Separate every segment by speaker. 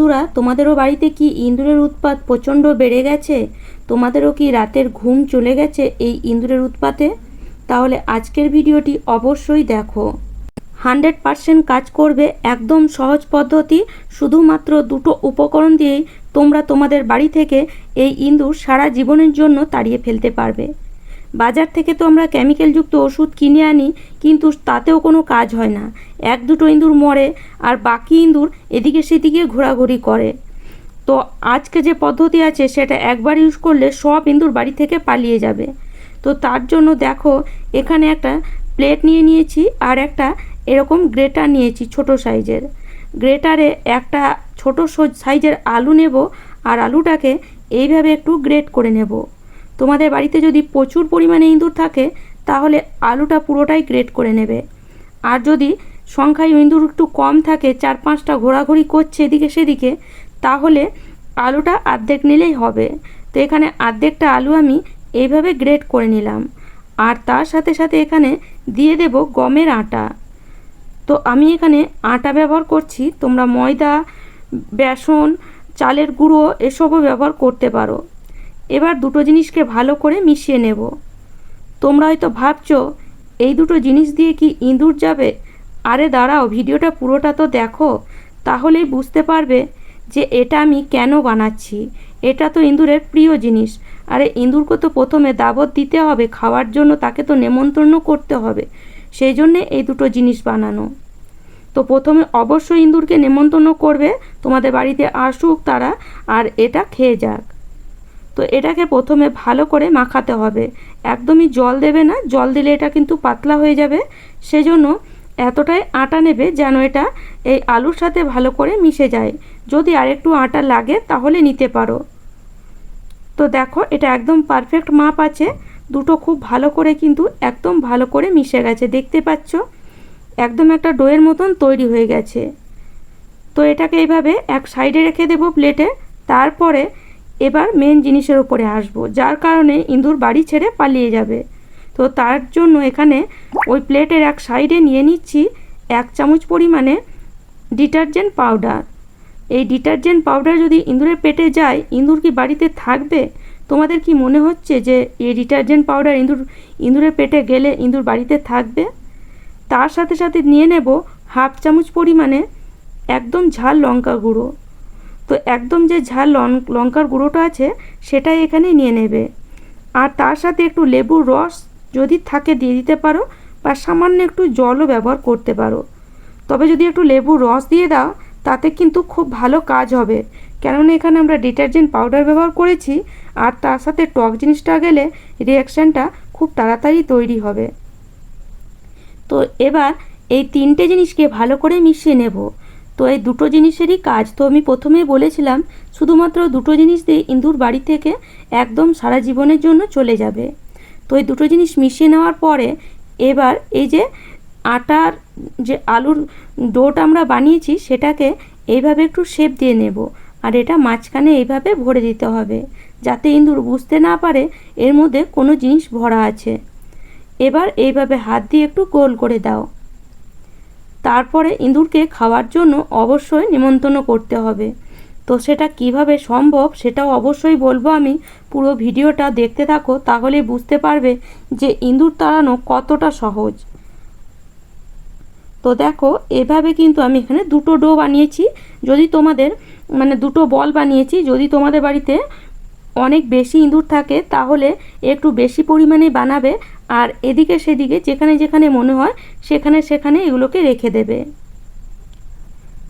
Speaker 1: বন্ধুরা, তোমাদেরও বাড়িতে কি ইঁদুরের উৎপাত প্রচণ্ড বেড়ে গেছে? তোমাদেরও কি রাতের ঘুম চলে গেছে এই ইঁদুরের উৎপাতে? তাহলে আজকের ভিডিওটি অবশ্যই দেখো। হান্ড্রেড পারসেন্ট কাজ করবে একদম সহজ পদ্ধতি, শুধুমাত্র দুটো উপকরণ দিয়েই তোমরা তোমাদের বাড়ি থেকে এই ইঁদুর সারা জীবনের জন্য তাড়িয়ে ফেলতে পারবে। বাজার থেকে তো আমরা কেমিক্যালযুক্ত ওষুধ কিনে আনি, কিন্তু তাতেও কোনো কাজ হয় না। এক দুটো ইঁদুর মরে, আর বাকি ইঁদুর এদিকে সেদিকে ঘোরাঘুরি করে। তো আজকে যে পদ্ধতি আছে, সেটা একবার ইউজ করলে সব ইঁদুর বাড়ি থেকে পালিয়ে যাবে। তো তার জন্য দেখো, এখানে একটা প্লেট নিয়ে নিয়েছি, আর একটা এরকম গ্রেটার নিয়েছি ছোট সাইজের। গ্রেটারে একটা ছোট সাইজের আলু নেব, আর আলুটাকে এইভাবে একটু গ্রেট করে নেব। তোমাদের বাড়িতে যদি প্রচুর পরিমাণে ইঁদুর থাকে, তাহলে আলুটা পুরোটাই গ্রেট করে নেবে। আর যদি সংখ্যায় ইঁদুর একটু কম থাকে, চার পাঁচটা ঘোরাঘুরি করছে এদিকে সেদিকে, তাহলে আলুটা অর্ধেক নিলেই হবে। তো এখানে অর্ধেকটা আলু আমি এইভাবে গ্রেট করে নিলাম। আর তার সাথে সাথে এখানে দিয়ে দেব গমের আটা। তো আমি এখানে আটা ব্যবহার করছি, তোমরা ময়দা, বেসন, চালের গুঁড়ো, এসবও ব্যবহার করতে পারো। এবার দুটো জিনিসকে ভালো করে মিশিয়ে নেব। তোমরা হয়তো ভাবছ, এই দুটো জিনিস দিয়ে কি ইঁদুর যাবে? আরে দাঁড়াও, ভিডিওটা পুরোটা তো দেখো। তাহলেই বুঝতে পারবে যে এটা আমি কেন বানাচ্ছি। এটা তো ইঁদুরের প্রিয় জিনিস। আরে ইঁদুরকে তো প্রথমে দাবত দিতে হবে, খাওয়ার জন্য তাকে তো নেমন্তন্ন করতে হবে। সেই জন্যে এই দুটো জিনিস বানানো। তো প্রথমে অবশ্যই ইঁদুরকে নেমন্তন্ন করবে, তোমাদের বাড়িতে আসুক তারা, আর এটা খেয়ে যাক। তো এটাকে প্রথমে ভালো করে মাখাতে হবে। একদমই জল দেবে না, জল দিলে এটা কিন্তু পাতলা হয়ে যাবে। সেজন্য এতটাই আটা নেবে যেন এটা এই আলুর সাথে ভালো করে মিশে যায়। যদি আরেকটু আটা লাগে তাহলে নিতে পারো। তো দেখো, এটা একদম পারফেক্ট মাপ আছে। দুটো খুব ভালো করে কিন্তু একদম ভালো করে মিশে গেছে। দেখতে পাচ্ছ? একদম একটা ডোয়ের মতন তৈরি হয়ে গেছে। তো এটাকে এইভাবে এক সাইডে রেখে দেবো প্লেটে। তারপরে এবার মেন জিনিসের উপরে আসব, যার কারণে ইঁদুর বাড়ি ছেড়ে পালিয়ে যাবে। তো তার জন্য এখানে ওই প্লেটের এক সাইডে নিয়ে নিচ্ছি এক চামচ পরিমাণে ডিটারজেন্ট পাউডার এই ডিটারজেন্ট পাউডার যদি ইঁদুরের পেটে যায়, ইঁদুর কি বাড়িতে থাকবে? তোমাদের কি মনে হচ্ছে যে এই ডিটারজেন্ট পাউডার ইঁদুর, ইঁদুরের পেটে গেলে ইঁদুর বাড়িতে থাকবে? তার সাথে সাথে নিয়ে নেব হাফ চামচ পরিমাণে একদম ঝাল লঙ্কা গুঁড়ো। তো একদম যে ঝাল লং, লঙ্কার গুঁড়োটা আছে, সেটাই এখানে নিয়ে নেবে। আর তার সাথে একটু লেবুর রস যদি থাকে দিয়ে দিতে পারো, বা সামান্য একটু জলও ব্যবহার করতে পারো। তবে যদি একটু লেবুর রস দিয়ে দাও, তাতে কিন্তু খুব ভালো কাজ হবে। কেননা এখানে আমরা ডিটারজেন্ট পাউডার ব্যবহার করেছি, আর তার সাথে টক জিনিসটা গেলে রিয়াকশানটা খুব তাড়াতাড়ি তৈরি হবে। তো এবার এই তিনটে জিনিসকে ভালো করে মিশিয়ে নেব। তো এই দুটো জিনিসেরই কাজ তো আমি প্রথমেই বলেছিলাম, শুধুমাত্র দুটো জিনিস দিয়ে ইঁদুর বাড়ি থেকে একদম সারা জীবনের জন্য চলে যাবে। তো এই দুটো জিনিস মিশিয়ে নেওয়ার পরে এবার এই যে আটার যে আলুর ডোটা আমরা বানিয়েছি, সেটাকে এইভাবে একটু শেপ দিয়ে নেব আর এটা মাঝখানে এইভাবে ভরে দিতে হবে যাতে ইঁদুর বুঝতে না পারে এর মধ্যে কোনো জিনিস ভরা আছে। এবার এইভাবে হাত দিয়ে একটু গোল করে দাও। তারপরে ইঁদুরকে খাওয়ার জন্য অবশ্যই নিমন্ত্রণ করতে হবে। তো সেটা কীভাবে সম্ভব সেটাও অবশ্যই বলব আমি। পুরো ভিডিওটা দেখতে থাকো তাহলে বুঝতে পারবে যে ইঁদুর তাড়ানো কতটা সহজ। তো দেখো, এভাবে কিন্তু আমি এখানে দুটো ডো বানিয়েছি। যদি তোমাদের মানে দুটো বল বানিয়েছি, যদি তোমাদের বাড়িতে অনেক বেশি ইঁদুর থাকে, তাহলে একটু বেশি পরিমাণে বানাবে আর এদিকে সেদিকে যেখানে যেখানে মনে হয় সেখানে সেখানে এগুলোকে রেখে দেবে।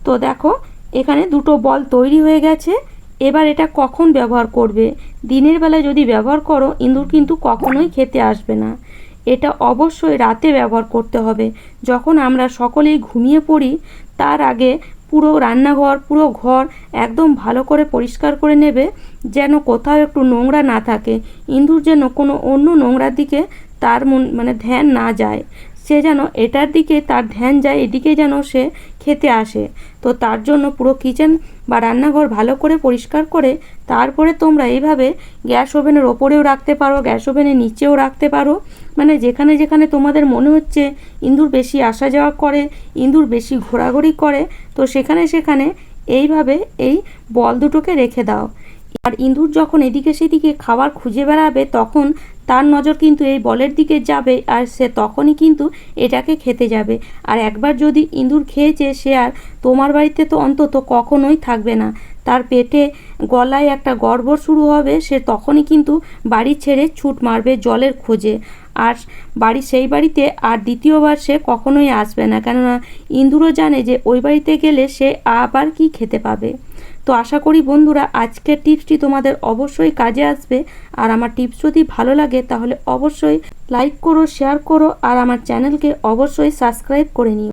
Speaker 1: তো দেখো, এখানে দুটো বল তৈরি হয়ে গেছে। এবার এটা কখন ব্যবহার করবে? দিনের বেলা যদি ব্যবহার করো, ইঁদুর কিন্তু কখনোই খেতে আসবে না। এটা অবশ্যই রাতে ব্যবহার করতে হবে। যখন আমরা সকলেই ঘুমিয়ে পড়ি, তার আগে পুরো রান্নাঘর, পুরো ঘর একদম ভালো করে পরিষ্কার করে নেবে, যেন কোথাও একটু নোংরা না থাকে। ইঁদুর যেন কোনো অন্য নোংরার দিকে তার মন মানে ধ্যান না যায়। সে যেন এটার দিকে, তার ধ্যান যায়, এদিকে যেন সে খেতে আসে। তো তার জন্য পুরো কিচেন বা রান্নাঘর ভালো করে পরিষ্কার করে, তারপরে তোমরা এইভাবে গ্যাস ওভেনের ওপরেও রাখতে পারো, গ্যাস ওভেনের নিচেও রাখতে পারো। মানে যেখানে যেখানে তোমাদের মনে হচ্ছে ইঁদুর বেশি আসা যাওয়া করে, ইঁদুর বেশি ঘোরাঘুরি করে, তো সেখানে সেখানে এইভাবে এই বল দুটোকে রেখে দাও। আর ইঁদুর যখন এদিকে সেদিকে খাবার খুঁজে বেড়াবে, তখন তার নজর কিন্তু এই বলের দিকে যাবে আর সে তখনই কিন্তু এটাকে খেতে যাবে। আর একবার যদি ইঁদুর খেয়েছে সে আর তোমার বাড়িতে তো অন্তত কখনোই থাকবে না। তার পেটে গলায় একটা গড়বড় শুরু হবে, সে তখনই কিন্তু বাড়ি ছেড়ে ছুট মারবে জলের খোঁজে। আর বাড়ি সেই বাড়িতে আর দ্বিতীয়বার সে কখনোই আসবে না। কেননা ইঁদুরও জানে যে ওই বাড়িতে গেলে সে আবার কি খেতে পাবে। তো আশা করি বন্ধুরা, আজকের টিপসটি তোমাদের অবশ্যই কাজে আসবে। আর আমার টিপস যদি ভালো লাগে, তাহলে অবশ্যই লাইক করো শেয়ার করো, আর আমার চ্যানেলকে অবশ্যই সাবস্ক্রাইব করে নিও।